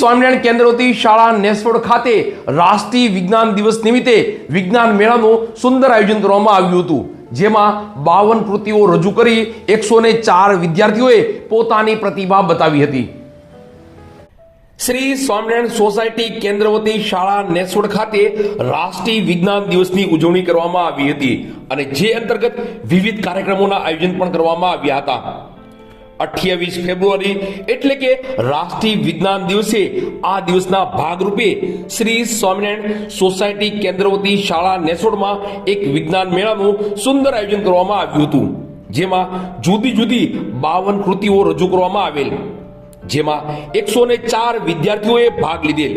સ્વામિનારાયણ કેન્દ્રવતી શાળા નેસફોડ ખાતે રાષ્ટ્રીય વિજ્ઞાન દિવસ નિમિત્તે વિજ્ઞાન મેળાનું સુંદર આયોજન કરવામાં આવ્યું હતું. જેમાં બાવન કૃતિઓ રજૂ કરી એકસો ચાર વિદ્યાર્થીઓએ પોતાની પ્રતિભા બતાવી હતી. શ્રી સ્વામિનારાયણ સોસાયટી કેન્દ્રવતી શાળા નેસોડ ખાતે રાષ્ટ્રીય વિજ્ઞાન દિવસની ઉજવણી કરવામાં આવી હતી અને જે અંતર્ગત વિવિધ કાર્યક્રમોના આયોજન પણ કરવામાં આવ્યા હતા. અઠ્યાવીસ ફેબ્રુઆરી એટલે કે રાષ્ટ્રીય વિજ્ઞાન દિવસે આ દિવસના ભાગરૂપે શ્રી સ્વામિનારાયણ સોસાયટી કેન્દ્રવતી શાળા નેસોડમાં એક વિજ્ઞાન મેળાનું સુંદર આયોજન કરવામાં આવ્યું હતું. જેમાં જુદી જુદી બાવન કૃતિઓ રજૂ કરવામાં આવેલ. જેમાં એકસો ને ચાર વિદ્યાર્થીઓએ ભાગ લીધેલ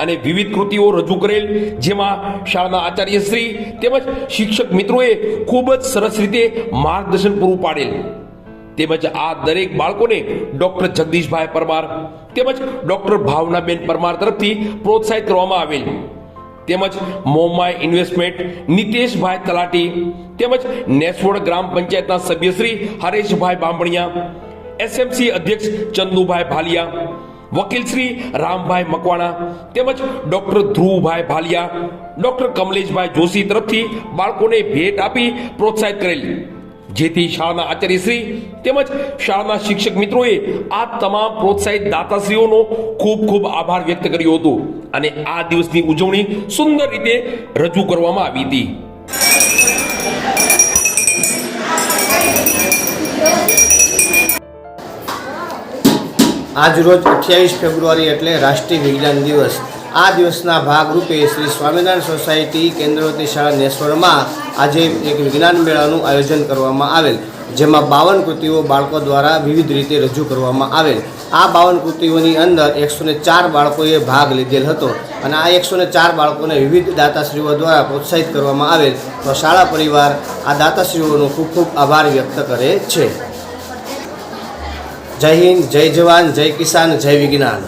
અને વિવિધ કૃતિઓ રજૂ કરેલ. જેમાં શાળાના આચાર્યશ્રી તેમજ શિક્ષક મિત્રોએ ખૂબ જ સરસ રીતે માર્ગદર્શન પૂરું પાડેલ. તેમજ આ દરેક બાળકોને ડોક્ટર જગદીશભાઈ પરમાર તેમજ ડોક્ટર ભાવનાબેન પરમાર તરફથી પ્રોત્સાહિત કરવામાં આવેલ. તેમજ મોમાય ઇન્વેસ્ટમેન્ટ નિતેશભાઈ તલાટી તેમજ નેસવડ ગ્રામ પંચાયતના સભ્યશ્રી હરેશભાઈ બાંભણિયા એસએમસી અધ્યક્ષ ચંદુભાઈ ભાલિયા, વકીલ શ્રી રામભાઈ મકવાણા તેમજ ડોક્ટર ધ્રુવભાઈ ભાલિયા, ડોક્ટર કમલેશભાઈ જોશી તરફથી બાળકોને ભેટ આપી પ્રોત્સાહિત કરેલ. જેથી શાળાના આચાર્યશ્રી તેમજ શાળાના શિક્ષક મિત્રોએ આ તમામ પ્રોત્સાહિત દાતાશ્રીઓનો ખૂબ ખૂબ આભાર વ્યક્ત કર્યો હતો અને આ દિવસની ઉજવણી સુંદર રીતે રજૂ કરવામાં આવી હતી. આજ રોજ અઠ્યાવીસ ફેબ્રુઆરી એટલે રાષ્ટ્રીય વિજ્ઞાન દિવસ. આ દિવસના ભાગરૂપે શ્રી સ્વામિનારાયણ સોસાયટી કેન્દ્રવતી શાળા નેસવરમાં આજે એક વિજ્ઞાન મેળાનું આયોજન કરવામાં આવેલ, જેમાં બાવન કૃતિઓ બાળકો દ્વારા વિવિધ રીતે રજૂ કરવામાં આવેલ. આ બાવન કૃતિઓની અંદર એકસો ચાર બાળકોએ ભાગ લીધેલ હતો અને આ એકસો ચાર બાળકોને વિવિધ દાતાશ્રીઓ દ્વારા પ્રોત્સાહિત કરવામાં આવેલ. તો શાળા પરિવાર આ દાતાશ્રીઓનો ખૂબ ખૂબ આભાર વ્યક્ત કરે છે. જય હિન્દ, જય જવાન, જય કિસાન, જય વિજ્ઞાન.